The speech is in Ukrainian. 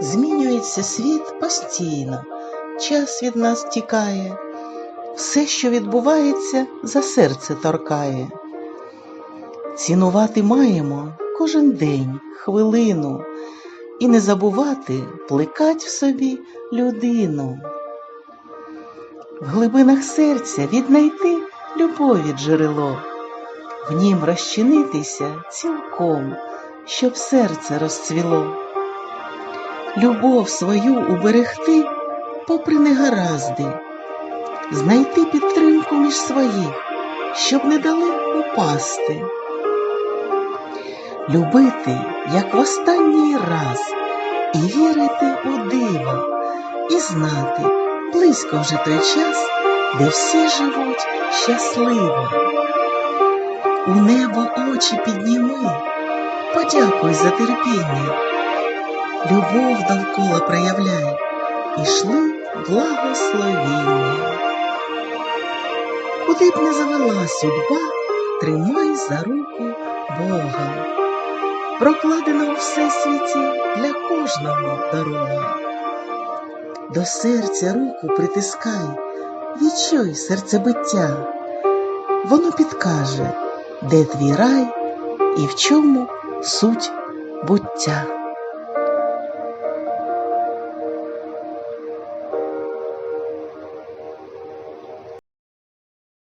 Змінюється світ постійно, час від нас тікає, все, що відбувається, за серце торкає. Цінувати маємо кожен день, хвилину, і не забувати плекать в собі людину. В глибинах серця віднайти любові джерело, в нім розчинитися цілком, щоб серце розцвіло. Любов свою уберегти, попри негаразди, знайти підтримку між своїх, щоб не дали упасти. Любити, як в останній раз, і вірити у диво, і знати, близько вже той час, де всі живуть щасливо. У небо очі підніми, подякуй за терпіння, любов довкола проявляй, і шли благословіння. Куди б не завела судьба, тримай за руку Бога. Прокладена у всесвіті для кожного дорога. До серця руку притискай, відчуй серцебиття. Воно підкаже, де твій рай і в чому суть буття.